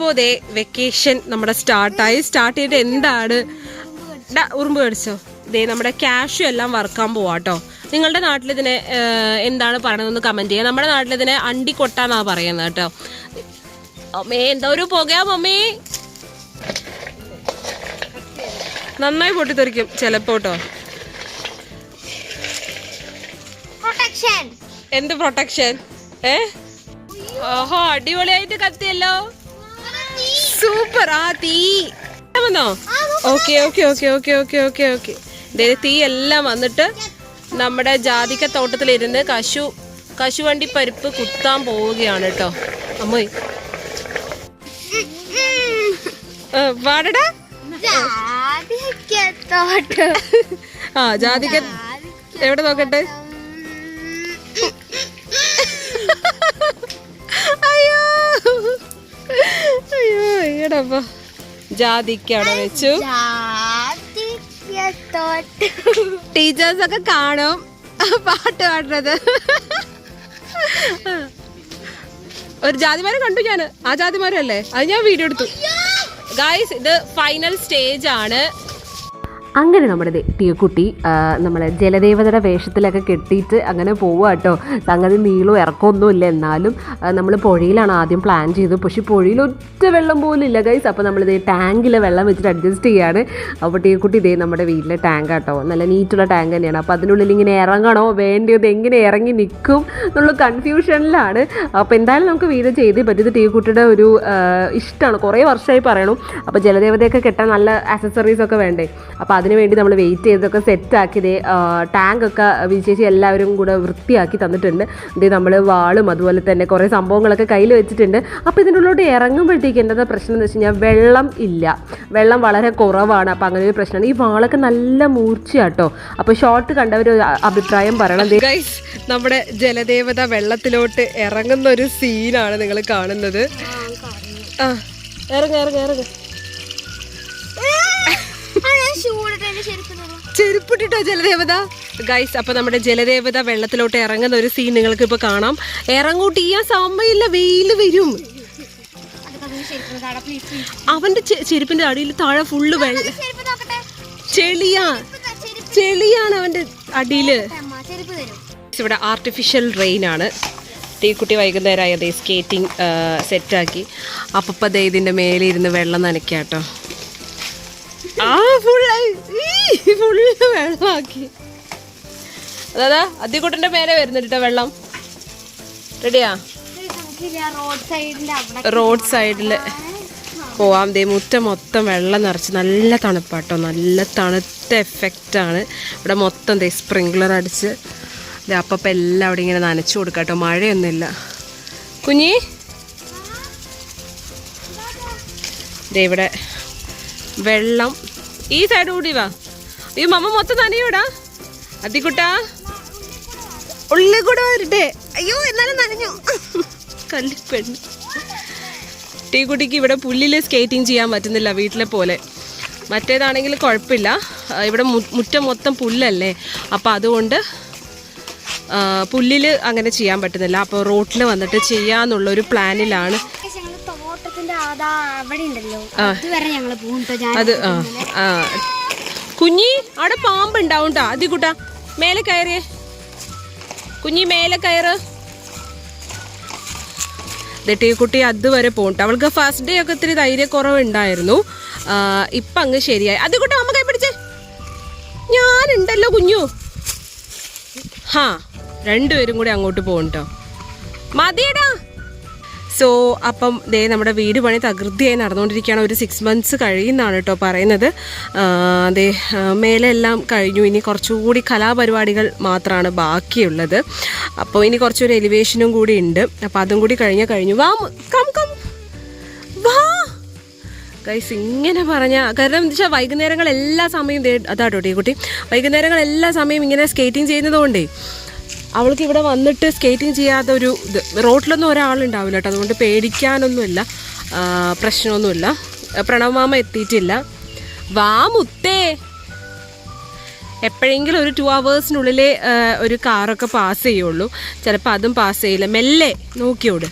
അപ്പോൾ ദേ വെക്കേഷൻ നമ്മുടെ സ്റ്റാർട്ടായി സ്റ്റാർട്ട് ചെയ്തിട്ട് എന്താണ്? ഉറുമ്പ് കടിച്ചോ. ദേ നമ്മുടെ ക്യാഷും എല്ലാം വർക്കാൻ പോവാ കേട്ടോ നിങ്ങളുടെ നാട്ടിൽ ഇതിനെ ഏഹ്, എന്താണ് പറയണതെന്ന് കമന്റ് ചെയ്യുക. നമ്മുടെ നാട്ടിൽ ഇതിനെ അണ്ടി അണ്ടിക്കൊട്ടാന്നാ പറയുന്നത് കേട്ടോ അമ്മേ എന്താ ഒരു പുകയാ മമ്മേ? നന്നായി പൊട്ടിത്തെറിക്കും ചിലപ്പോ കേട്ടോ എന്ത് പ്രൊട്ടക്ഷൻ ഏ? ഓഹോ അടിപൊളിയായിട്ട് കത്തിയല്ലോ. സൂപ്പർ ആ തീ. വന്നോ? Okay okay okay okay okay okay okay തീ എല്ലാം വന്നിട്ട് നമ്മുടെ ജാതിക്ക തോട്ടത്തിലിരുന്ന് കശു കശുവണ്ടി പരിപ്പ് കുത്താൻ പോവുകയാണ് കേട്ടോ അമ്മോയ് തോട്ട്. ആ ജാതിക്ക എവിടെ നോക്കട്ടെ? അയ്യോ ഈടപ്പ ജാതിക്ക അവിടെ വെച്ചു. ടീച്ചേഴ്സ് ഒക്കെ കാണും. പാട്ട് പാടുന്നത്. ഒരു ജാതിമാരെ കണ്ടു ഞാൻ ആ ജാതിമാരല്ലേ? അത് ഞാൻ വീഡിയോ എടുത്തു. ഗായ്സ് ഇത് ഫൈനൽ സ്റ്റേജ് ആണ്. അങ്ങനെ നമ്മുടെ കുട്ടി നമ്മളെ ജലദേവതയുടെ വേഷത്തിലൊക്കെ കെട്ടിയിട്ട് അങ്ങനെ പോവുക കേട്ടോ. സംഗതി നീളവും ഇറക്കമൊന്നുമില്ല എന്നാലും നമ്മൾ പുഴയിലാണ് ആദ്യം പ്ലാൻ ചെയ്തത്. പക്ഷേ പുഴയിൽ ഒറ്റ വെള്ളം പോലും ഇല്ല ഗൈസ് അപ്പോൾ നമ്മളിത് ടാങ്കിലെ വെള്ളം വെച്ചിട്ട് അഡ്ജസ്റ്റ് ചെയ്യാണ്. അപ്പോൾ ടീക്കുട്ടി ഇതേ നമ്മുടെ വീട്ടിലെ ടാങ്ക് കേട്ടോ നല്ല നീറ്റുള്ള ടാങ്ക് തന്നെയാണ്. അപ്പോൾ അതിനുള്ളിൽ ഇങ്ങനെ ഇറങ്ങണോ വേണ്ടിയത് എങ്ങനെ ഇറങ്ങി നിൽക്കും എന്നുള്ള കൺഫ്യൂഷനിലാണ് അപ്പോൾ എന്തായാലും നമുക്ക് വീട് ചെയ്തേ പറ്റിയത് ടീക്കുട്ടിയുടെ ഒരു ഇഷ്ടമാണ് കുറേ വർഷമായി പറയണു. അപ്പോൾ ജലദേവതയൊക്കെ കെട്ടാൻ നല്ല ആക്സസറീസ് ഒക്കെ വേണ്ടേ. അപ്പോൾ അതിന് വേണ്ടി നമ്മൾ വെയിറ്റ് ചെയ്തൊക്കെ ടാങ്ക് ടാങ്കൊക്കെ വിശേഷി എല്ലാവരും കൂടെ വൃത്തിയാക്കി തന്നിട്ടുണ്ട്. ഇത് നമ്മൾ വാളും അതുപോലെ തന്നെ കുറേ സംഭവങ്ങളൊക്കെ കയ്യിൽ വെച്ചിട്ടുണ്ട്. അപ്പോൾ ഇതിന്റെ ഉള്ളിലോട്ട് ഇറങ്ങുമ്പോഴത്തേക്ക് എന്താ പ്രശ്നം എന്ന് വെച്ച് കഴിഞ്ഞാൽ വെള്ളം ഇല്ല. വെള്ളം വളരെ കുറവാണ്. അപ്പോൾ അങ്ങനെ ഒരു പ്രശ്നമാണ്. ഈ വാളൊക്കെ നല്ല മൂർച്ചയാട്ടോ. അപ്പോൾ ഷോർട്ട് കണ്ടവർ ഒരു അഭിപ്രായം പറയണം. നമ്മുടെ ജലദേവത വെള്ളത്തിലോട്ട് ഇറങ്ങുന്ന ഒരു സീനാണ് നിങ്ങൾ കാണുന്നത്. ആ ഇറങ്ങ ഇറങ്ങ ഇറങ്ങ. ചെരുപ്പിട്ടിട്ടോ ജലദേവത? ഗൈസ് അപ്പൊ നമ്മുടെ ജലദേവത വെള്ളത്തിലോട്ട് ഇറങ്ങുന്ന ഒരു സീൻ നിങ്ങൾക്ക് ഇപ്പൊ കാണാം. ഇറങ്ങോട്ട് ഈ സമയമില്ല വെയിൽ വരും. അവന്റെ ചെരുപ്പിന്റെ അടിയിൽ താഴെ ഫുള്ള് വെള്ള ചെളിയാ. ചെളിയാണ് അവന്റെ അടിയിൽ. ഇവിടെ ആർട്ടിഫിഷ്യൽ റെയിൻ ആണ്. തീക്കുട്ടി വൈകുന്നേരമായി? അതേ സ്കേറ്റിംഗ് സെറ്റാക്കി അപ്പപ്പതേ ദേ ഇതിന്റെ മേലെ ഇരുന്ന് വെള്ളം നനയ്ക്കാട്ടോ. ആ ഫുള്ള് ഫുള്ള് വെള്ളമാക്കി. അതാ അത്തിക്കുട്ടന്റെ മേലെ വരുന്നുണ്ട് വെള്ളം. റെഡിയാ റോഡ് സൈഡിൽ അവിടെ റോഡ് സൈഡിൽ പോവാം ദേ മുറ്റം മൊത്തം വെള്ളം നിറച്ച് നല്ല തണുപ്പാട്ടോ. നല്ല തണുത്ത എഫക്റ്റാണ് ഇവിടെ മൊത്തം ദേ സ്പ്രിങ്ക്ലർ അടിച്ച്. ദേ അപ്പം എല്ലാം അവിടെ ഇങ്ങനെ നനച്ചു കൊടുക്കാട്ടോ. മഴയൊന്നുമില്ല. കുഞ്ഞി? ദേ ഇവിടെ വെള്ളം ഈ സൈഡ് കൂടി വാ. ഈ മമ്മ മൊത്തം നനയൂടാ. അതിക്കുട്ടാ. ഉള്ളിൽ കൂടെ വരട്ടെ. അയ്യോ എന്നാലും നനഞ്ഞു. കല്ലിപ്പെണ്ണ് ടീക്കുട്ടിക്ക് ഇവിടെ പുല്ലിൽ സ്കേറ്റിംഗ് ചെയ്യാൻ പറ്റുന്നില്ല വീട്ടിലെ പോലെ. മറ്റേതാണെങ്കിൽ കുഴപ്പമില്ല. ഇവിടെ മുറ്റം മൊത്തം പുല്ലല്ലേ. അപ്പോൾ അതുകൊണ്ട് പുല്ലിൽ അങ്ങനെ ചെയ്യാൻ പറ്റുന്നില്ല. അപ്പോൾ റോട്ടിൽ വന്നിട്ട് ചെയ്യാന്നുള്ളൊരു പ്ലാനിലാണ് അത് ആ. കുഞ്ഞി അവിടെ പാമ്പ് ഉണ്ടാവും കേട്ടോ. അതികൂട്ടാ മേലെ കയറിയേ. കുഞ്ഞി മേലെ കയറ്. എന്നിട്ട് ഈ കുട്ടി അതുവരെ പോകട്ടെ അവൾക്ക് ഫസ്റ്റ് ഡേ ഒക്കെ ഇത്തിരി ധൈര്യക്കുറവുണ്ടായിരുന്നു. ഇപ്പൊ അങ്ങ് ശരിയായി. അത് കൂട്ടാ അമ്മ കൈ പിടിച്ചേ. ഞാനുണ്ടല്ലോ കുഞ്ഞു. ഹാ രണ്ടുപേരും കൂടി അങ്ങോട്ട് പോകട്ടോ മതിയടാ. സോ അപ്പം ദേ നമ്മുടെ വീട് പണി തകൃതിയായി നടന്നുകൊണ്ടിരിക്കുകയാണ്. ഒരു സിക്സ് മന്ത്സ് കഴിയുന്നതാണ് കേട്ടോ പറയുന്നത്. ദേ ആ, മേലെ എല്ലാം കഴിഞ്ഞു. ഇനി കുറച്ചുകൂടി കലാപരിപാടികൾ മാത്രമാണ് ബാക്കിയുള്ളത്. അപ്പോൾ ഇനി കുറച്ചൊരു എലിവേഷനും കൂടി ഉണ്ട്. അപ്പോൾ അതും കൂടി കഴിഞ്ഞാൽ കഴിഞ്ഞു. വാ കം കം വാ. ഗൈസ് ഇങ്ങനെ പറഞ്ഞാൽ കാരണം എന്താ വെച്ചാൽ വൈകുന്നേരങ്ങൾ എല്ലാ സമയവും അതാട്ടോ കുട്ടി. വൈകുന്നേരങ്ങൾ എല്ലാ സമയവും ഇങ്ങനെ സ്കേറ്റിംഗ് ചെയ്യുന്നതുകൊണ്ടേ അവൾക്ക് ഇവിടെ വന്നിട്ട് സ്കേറ്റിംഗ് ചെയ്യാത്ത ഒരു ഇത് റോട്ടിലൊന്നും ഒരാളുണ്ടാവില്ല കേട്ടോ. അതുകൊണ്ട് പേടിക്കാനൊന്നുമില്ല പ്രശ്നമൊന്നുമില്ല. പ്രണവ് മാമ എത്തിയിട്ടില്ല. വാ മുത്തേ. എപ്പോഴെങ്കിലും ഒരു ടു അവേഴ്സിനുള്ളിൽ ഒരു കാറൊക്കെ പാസ് ചെയ്യുള്ളൂ. ചിലപ്പോൾ അതും പാസ് ചെയ്യില്ല. മെല്ലെ നോക്കിയോട്.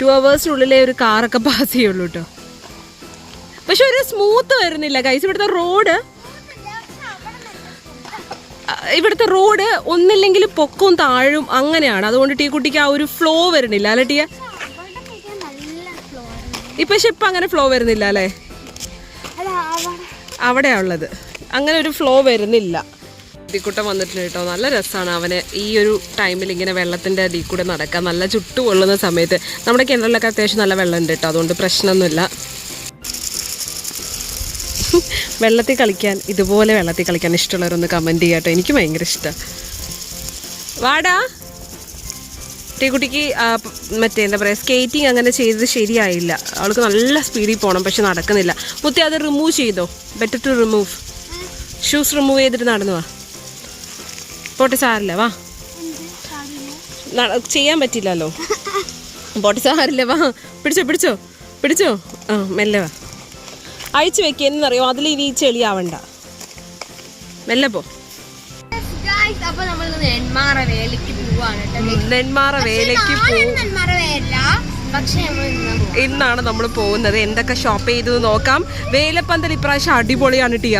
ടു അവേഴ്സിനുള്ളിലേ ഒരു കാറൊക്കെ പാസ് ചെയ്യുള്ളൂ കേട്ടോ. പക്ഷെ ഒരു സ്മൂത്ത് വരുന്നില്ല. കൈസ് ഇവിടുത്തെ റോഡ് ഇവിടുത്തെ റോഡ് ഒന്നില്ലെങ്കിൽ പൊക്കവും താഴും അങ്ങനെയാണ്. അതുകൊണ്ട് ടീ കുട്ടിക്ക് ആ ഒരു ഫ്ലോ വരുന്നില്ല അല്ലെ കഴിക്കാൻ ഇപ്പൊ പക്ഷെ ഇപ്പൊ അങ്ങനെ ഫ്ലോ വരുന്നില്ല അല്ലേ? അല്ല അവിടെ അവിടെയാ ഉള്ളത്. അങ്ങനെ ഒരു ഫ്ലോ വരുന്നില്ല. ദീക്കൂട്ടം വന്നിട്ടുണ്ട് കേട്ടോ. നല്ല രസമാണ് അവന് ഈ ഒരു ടൈമിൽ ഇങ്ങനെ വെള്ളത്തിന്റെ അതിൽ കൂടെ നടക്കാൻ. നല്ല ചുട്ടു കൊള്ളുന്ന സമയത്ത് നമ്മുടെ കിണറിലൊക്കെ അത്യാവശ്യം നല്ല വെള്ളമുണ്ട് കേട്ടോ. അതുകൊണ്ട് പ്രശ്നമൊന്നുമില്ല. വെള്ളത്തിൽ കളിക്കാൻ ഇതുപോലെ വെള്ളത്തിൽ കളിക്കാൻ ഇഷ്ടമുള്ളവരൊന്ന് കമന്റ് ചെയ്യാം കേട്ടോ. എനിക്ക് ഭയങ്കര ഇഷ്ടമാണ് വാടാ. പ് മറ്റേ എന്താ പറയുക സ്കേറ്റിംഗ് അങ്ങനെ ചെയ്തത് ശരിയായില്ല. അവൾക്ക് നല്ല സ്പീഡിൽ പോകണം പക്ഷെ നടക്കുന്നില്ല. മുത്തി അത് റിമൂവ് ചെയ്തോ? Better to remove shoes remove ചെയ്തിട്ട് നടന്നു വാ. പോട്ടെ സാറില്ല വാ. ചെയ്യാൻ പറ്റില്ലല്ലോ. പോട്ടെ സാറില്ല വാ. പിടിച്ചോ പിടിച്ചോ പിടിച്ചോ. ആ മെല്ലെ വാ. അഴിച്ചു വെക്കുന്നറിയോ? അതിൽ ഇനി ചെളിയാവണ്ട. മെല്ലെ പോ അപ്പൊ നമ്മൾ നെന്മാറ വേലയ്ക്ക് പോവാണ് കേട്ടോ. നെന്മാറ വേലയ്ക്ക് നെന്മാറ വേല ഇന്നാണ് നമ്മൾ പോകുന്നത്. എന്തൊക്കെ ഷോപ്പ് ചെയ്തു നോക്കാം. വേലപ്പന്തൽ ഇപ്രാവശ്യം അടിപൊളിയാണ് ടിയ.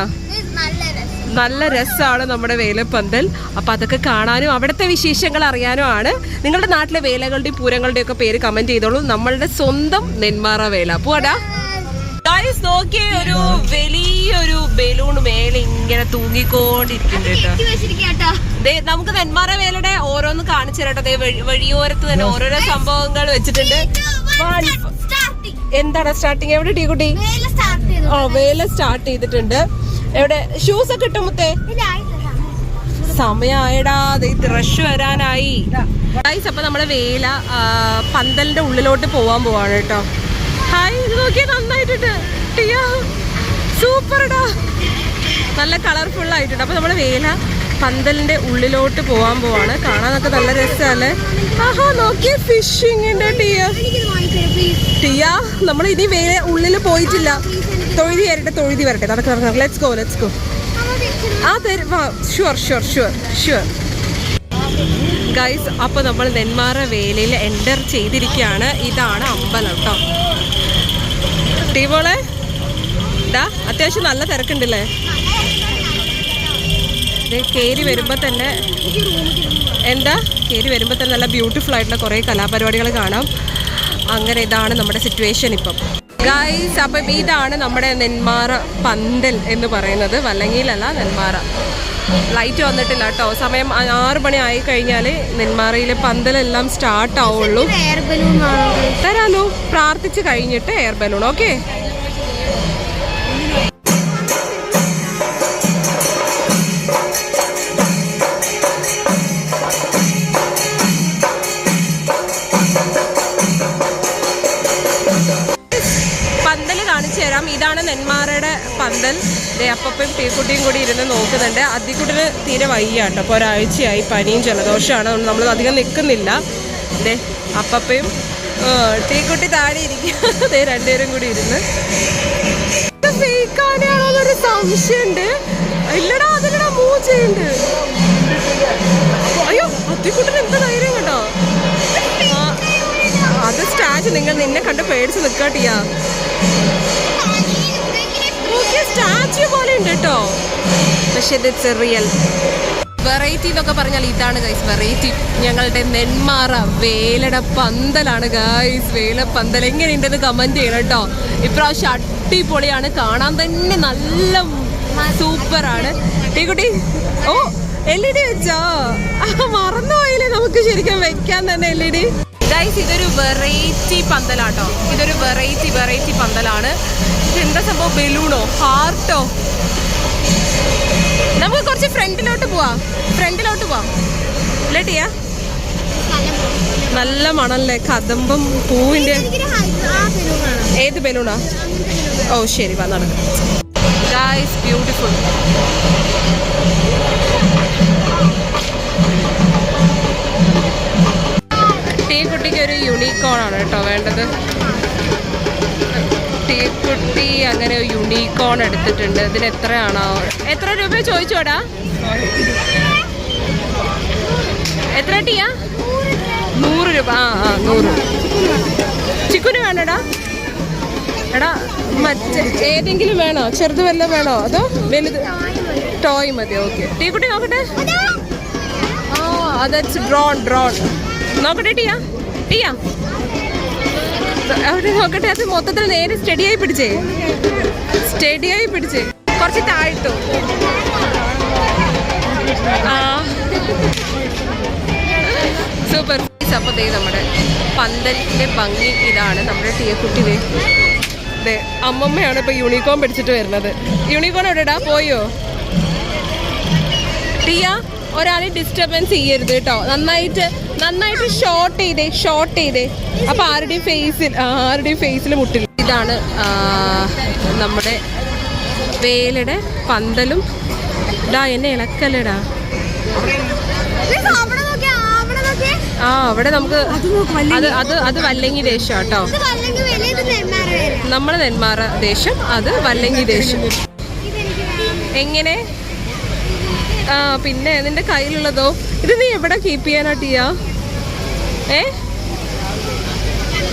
നല്ല രസം. നല്ല രസമാണ് നമ്മുടെ വേലപ്പന്തൽ. അപ്പം അതൊക്കെ കാണാനും അവിടുത്തെ വിശേഷങ്ങൾ അറിയാനും ആണ്. നിങ്ങളുടെ നാട്ടിലെ വേലകളുടെയും പൂരങ്ങളുടെയും ഒക്കെ പേര് കമന്റ് ചെയ്തോളൂ. നമ്മളുടെ സ്വന്തം നെന്മാറ വേല. പോടാ നോക്കിയേ ഒരു വലിയൊരു ബലൂൺ മേലെ ഇങ്ങനെ തൂങ്ങിക്കൊണ്ടിരിക്കുന്നുണ്ട് കേട്ടോ. നമുക്ക് നെന്മാറ വേലയുടെ ഓരോന്ന് കാണിച്ചു തരട്ടോ വഴിയോരത്ത് തന്നെ ഓരോരോ സംഭവങ്ങൾ വെച്ചിട്ടുണ്ട്. എന്താണ് സ്റ്റാർട്ടിങ് എവിടെ ടീ കുട്ടി? വേല സ്റ്റാർട്ട് ചെയ്തു ഓ വേല സ്റ്റാർട്ട് ചെയ്തിട്ടുണ്ട്. എവിടെ? ഷൂസ് ഒക്കെ ഇട്ടോ മുത്തേ? ഇതായിട്ടില്ല സമയം. സമയായടാ. റഷ് വരാനായി. ഗൈസ് അപ്പൊ നമ്മുടെ വേല പന്തലിന്റെ ഉള്ളിലോട്ട് പോവാൻ പോവാണ് കേട്ടോ ഹായ് ഇത് നോക്കിയാ നന്നായിട്ടുണ്ട്. ടിയാ സൂപ്പർഡാ നല്ല കളർഫുൾ ആയിട്ടുണ്ട്. അപ്പൊ നമ്മൾ വേല പന്തലിന്റെ ഉള്ളിലോട്ട് പോവാൻ പോവാണ്. കാണാനൊക്കെ നല്ല രസമല്ലേ ആഹാ നോക്കിയ ഫിഷിംഗ് ടിയാ. ടിയ നമ്മൾ ഇനി വേല ഉള്ളിൽ പോയിട്ടില്ല. തൊഴുതി വരട്ടെ തൊഴുതി വരട്ടെ. നടക്ക് നടക്ക് ലെറ്റ്സ് ഗോ ലെറ്റ്സ് ഗോ ആ തരും sure sure sure sure guys അപ്പോൾ നമ്മൾ നെന്മാറ വേലയിൽ എന്റർ ചെയ്തിരിക്കുകയാണ്. ഇതാണ് അമ്പലം കേട്ടോ ടീമോളെ ഡാ അത്യാവശ്യം നല്ല തിരക്കുണ്ടല്ലേ? കയറി വരുമ്പോൾ തന്നെ എന്താ? കയറി വരുമ്പോൾ തന്നെ നല്ല ബ്യൂട്ടിഫുൾ ആയിട്ടുള്ള കുറേ കലാപരിപാടികൾ കാണാം. അങ്ങനെ ഇതാണ് നമ്മുടെ സിറ്റുവേഷൻ ഇപ്പം. ഗൈസ് അപ്പം ഇതാണ് നമ്മുടെ നെന്മാറ പന്തൽ എന്ന് പറയുന്നത്. വല്ലങ്ങിയിലല്ല നെന്മാറ. ലൈറ്റ് വന്നിട്ടില്ല കേട്ടോ. സമയം ആറു മണി ആയി കഴിഞ്ഞാൽ നെന്മാറയിൽ പന്തലെല്ലാം സ്റ്റാർട്ട് ആവുള്ളൂ. തരാലോ. പ്രാർത്ഥിച്ച് കഴിഞ്ഞിട്ട് എയർ ബലൂൺ ഓക്കെ നെന്മാറയുടെ പന്തൽ. ദേ തീക്കുട്ടിയും കൂടി ഇരുന്ന് നോക്കുന്നുണ്ട്. അതിക്കുട്ടിന് തീരെ വയ്യ അപ്പോൾ ഒരാഴ്ചയായി പനിയും ജലദോഷമാണ്. അതുകൊണ്ട് നമ്മൾ അധികം നിൽക്കുന്നില്ല. ദേ അപ്പപ്പയും തീക്കുട്ടി താഴെ ഇരിക്കുക ദേ രണ്ടുപേരും കൂടി ഇരുന്ന്. ഒരു സംശയമുണ്ട്. ഇല്ലടാ അതിലടാ മൂച്ചയുണ്ട്. അയ്യോ അത്തിക്കുട്ടിന് എന്ത് ധൈര്യം കേട്ടോ? അത് സ്റ്റാച്ച് നിങ്ങൾ നിന്നെ കണ്ട് പേടിച്ച് നിൽക്കാട്ടിയാ സ്റ്റാച്ചു പോലെ ഉണ്ട് കേട്ടോ. പക്ഷെ ഇത് റിയൽ. വെറൈറ്റി എന്നൊക്കെ പറഞ്ഞാൽ ഇതാണ് ഗൈസ് വെറൈറ്റി ഞങ്ങളുടെ നെന്മാറ വേലട പന്തലാണ് ഗൈസ് വേല പന്തൽ. എങ്ങനെയുണ്ടെന്ന് കമന്റ് ചെയ്യണം കേട്ടോ. ഇപ്രാവശ്യം അടിപൊളിയാണ്. കാണാൻ തന്നെ നല്ല സൂപ്പറാണ്. ടീക്കുട്ടി ഓ എൽ ഇ ഡി വെച്ചോ? മറന്നുപോയില്ലേ നമുക്ക് ശരിക്കും വെക്കാൻ തന്നെ എൽ ഇ ഡി ഗൈസ് ഇതൊരു വെറൈറ്റി പന്തലാട്ടോ. ഇതൊരു വെറൈറ്റി വെറൈറ്റി പന്തലാണ്. എന്താ സംഭവം? ബലൂണോ? ഹാർട്ടോ നമുക്ക് കുറച്ച് ഫ്രണ്ടിലോട്ട് പോവാം. ഫ്രണ്ടിലോട്ട് പോവാം. ലെട്ടിയ നല്ല മണല്ലേ? കദമ്പം പൂവിന്റെ ഏത് ബലൂണാ? ഓ ശരി വാ നടക്കാം. ഗൈസ് ബ്യൂട്ടിഫുൾ ആണ് കേട്ടോ വേണ്ടത്? തീക്കുട്ടി അങ്ങനെ യൂണിക്കോൺ എടുത്തിട്ടുണ്ട്. ഇതിന് എത്രയാണോ? എത്ര രൂപ ചോദിച്ചോടാ എത്ര ടീയാ നൂറ് രൂപ. ആ ആ നൂറ്. ചിക്കുന് വേണടാ എടാ? മറ്റേ ഏതെങ്കിലും വേണോ? ചെറുത് വല്ലതും വേണോ? അതോ വലുത്? ടോയ് മതി ഓക്കെ ടീക്കുട്ടി നോക്കട്ടെ. ആ ദാറ്റ്സ് ഡ്രോൺ ഡ്രോൺ നോക്കട്ടെ ടിയാ. ടിയാ. അവിടെ നോക്കട്ടെ അത് മൊത്തത്തിൽ നേരെ സ്റ്റഡിയായി പിടിച്ചേ. സ്റ്റഡിയായി പിടിച്ചേ. കുറച്ച് താഴ്ത്തു. ആ. സൂപ്പർ അപ്പോൾ ദേ നമ്മുടെ പന്തലിന്റെ ഭംഗി ഇതാണ്. നമ്മുടെ ടീയക്കുട്ടി ദേ. ദേ അമ്മമ്മയാണ് ഇപ്പൊ യൂണിക്കോൺ പിടിച്ചിട്ട് വരുന്നത്. യൂണിക്കോൺ എവിടെടാ? പോയോ? ടീയ ഒരാളെ ഡിസ്റ്റർബൻസ് ചെയ്യരുത് കേട്ടോ. നന്നായിട്ട് നന്നായിട്ട് ഷോർട്ട് ചെയ്തേ ഷോർട്ട് ചെയ്തേ. അപ്പൊ ആരുടെയും ഫേസിൽ ആരുടെയും ഫേസിൽ മുട്ടില്ല. ഇതാണ് നമ്മുടെ വേലയുടെ പന്തലും. ഡാ എന്നെ ഇളക്കല്ലേടാ ആ അവിടെ നമുക്ക് അത് അത് അത് വല്ലങ്ങി ദേശം കേട്ടോ നമ്മുടെ നെന്മാറ ദേശം അത് വല്ലങ്ങി ദേശം. എങ്ങനെ? ആ പിന്നെ നിന്റെ കയ്യിലുള്ളതോ? ഇത് നീ എവിടെ കീപ്പ് ചെയ്യാനാ ടിയ? ഏ?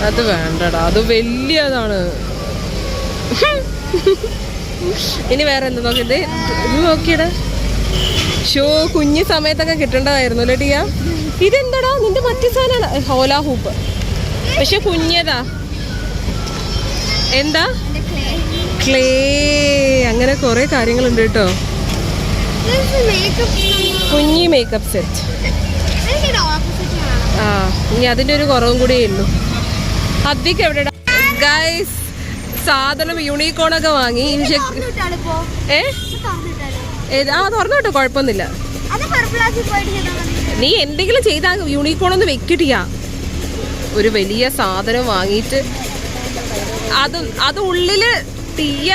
അത് വേണ്ടടാ അത് വലിയതാണ്. ഇനി വേറെ എന്താ നോക്കിയത് ഇത് നോക്കിയടാ. ഷോ കുഞ്ഞു സമയത്തൊക്കെ കിട്ടേണ്ടതായിരുന്നു അല്ലേ ടിയ? ഇതെന്താടാ നിന്റെ മറ്റു സാധനമാണ് ഹോലാ ഹൂപ്പ്. പക്ഷെ കുഞ്ഞതാ. എന്താ? ക്ലേ അങ്ങനെ കുറെ കാര്യങ്ങളുണ്ട് കേട്ടോ. കുഞ്ഞി മേക്കപ്പ് സെറ്റ് ആ ഇനി അതിന്റെ ഒരു കുറവും കൂടിയേ ഉള്ളൂ. അധികം എവിടെ ഗൈസ് സാധനം യൂണിക്കോണൊക്കെ വാങ്ങി. ഏ? ആ തുറന്നു കേട്ടോ കുഴപ്പമൊന്നുമില്ല നീ എന്തെങ്കിലും ചെയ്താ യൂണിക്കോൺ ഒന്ന് വെക്കിട്ടിയാ. ഒരു വലിയ സാധനം വാങ്ങിയിട്ട് അത് അത് ഉള്ളിൽ തീയ